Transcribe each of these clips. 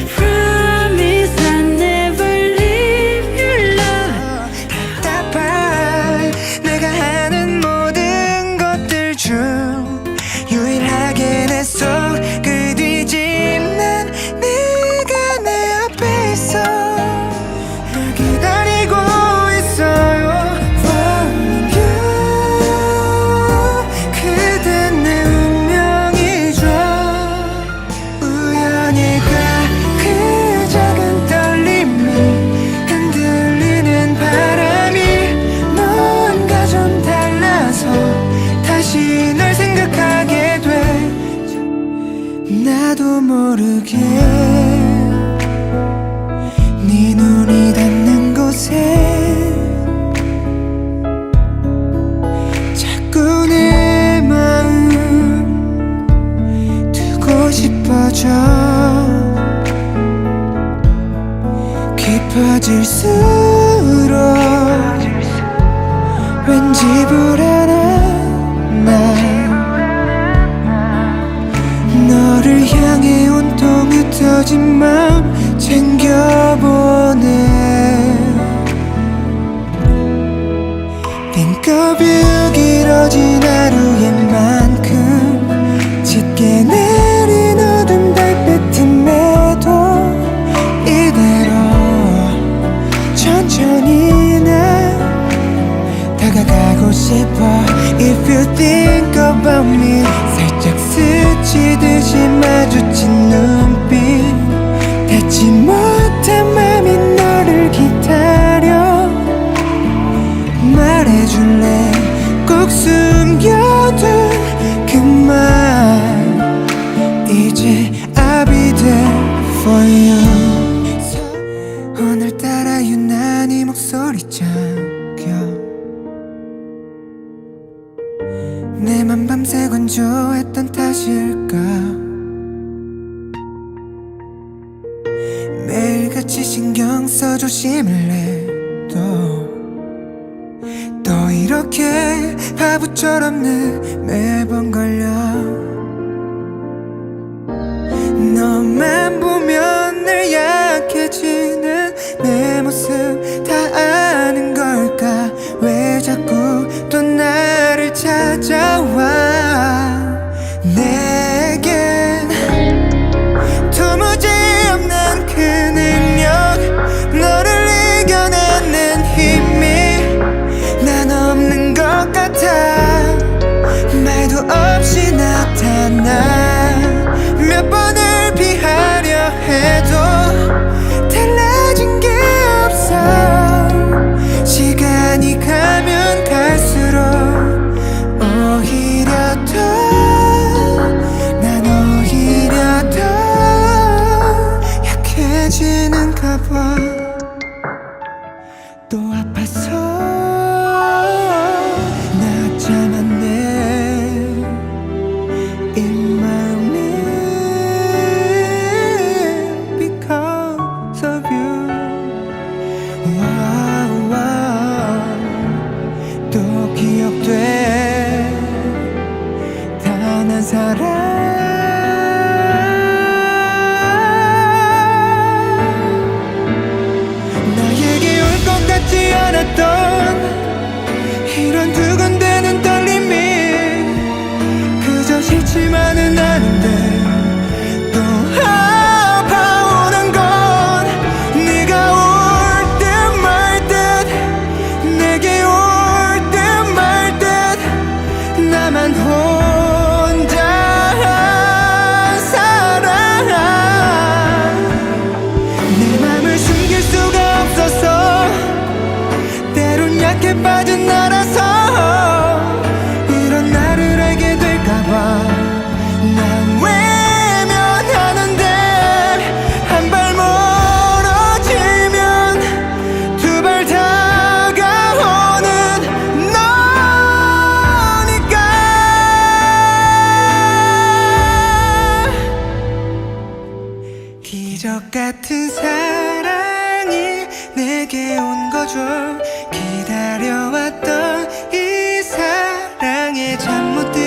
free. 모르게 마주친 눈빛. 닿지 못한 맘이 너를 기다려. 말해줄래? 꼭 숨겨둔 그말. 이제 I'll be there for you. 것처럼 내 매번 걸려. 너만 보면 늘 약해지는 내 모습 다 아는 걸까? 왜 자꾸 또 나를 찾아와? 사랑하는 사람. 사랑에 잠못드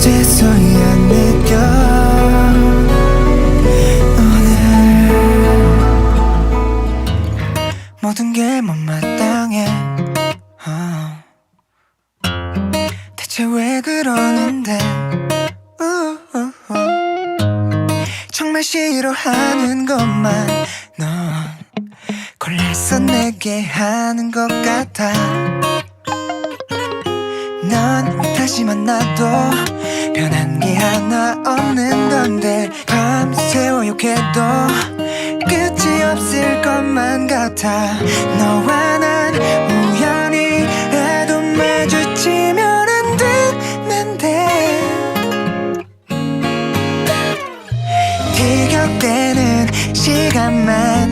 이제서야 것만 같아. 너와 난 우연히 해도 마주치면 안 되는데. 티격대는 시간만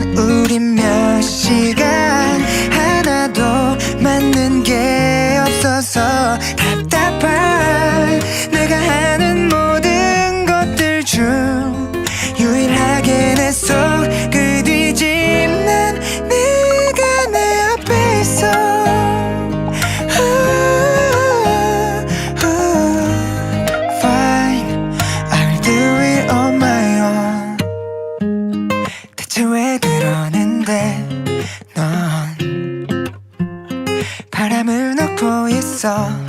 있어.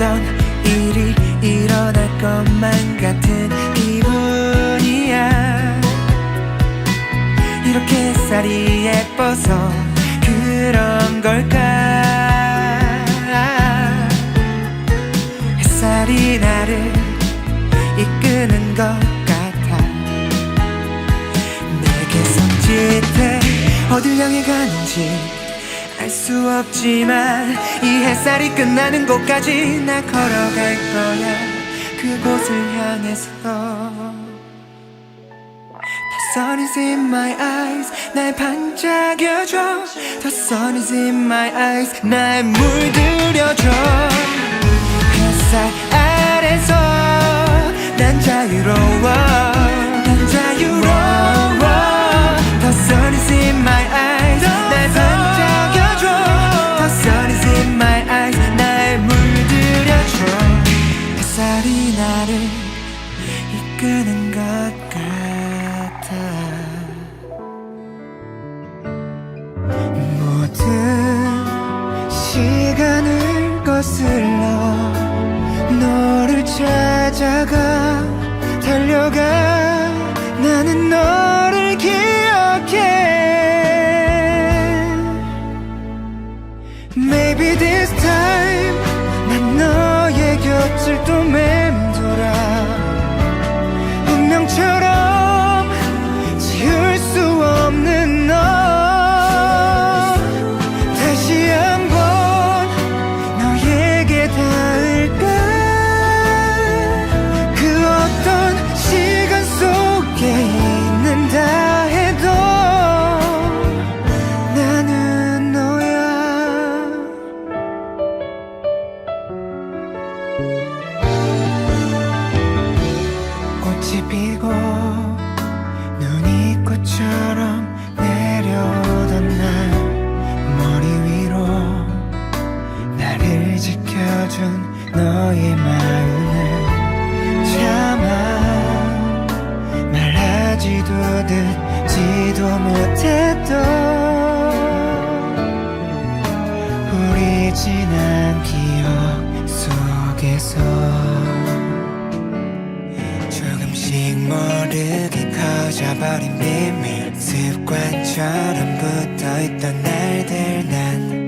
없던 일이 일어날 것만 같은 기분이야. 이렇게 햇살이 예뻐서 그런 걸까? 햇살이 나를 이끄는 것 같아. 내게 손짓해 어딜 향해 가는지 수 없지만 이 햇살이 끝나는 곳까지 나 걸어갈 거야. 그곳을 향해서. The sun is in my eyes. 날 반짝여줘. The sun is in my eyes. 날 물들여줘. 햇살 아래서 난 자유로워. 거슬러 너를 찾아가 달려가 지난 기억 속에서 조금씩 모르게 커져버린 비밀 습관처럼 붙어있던 날들 난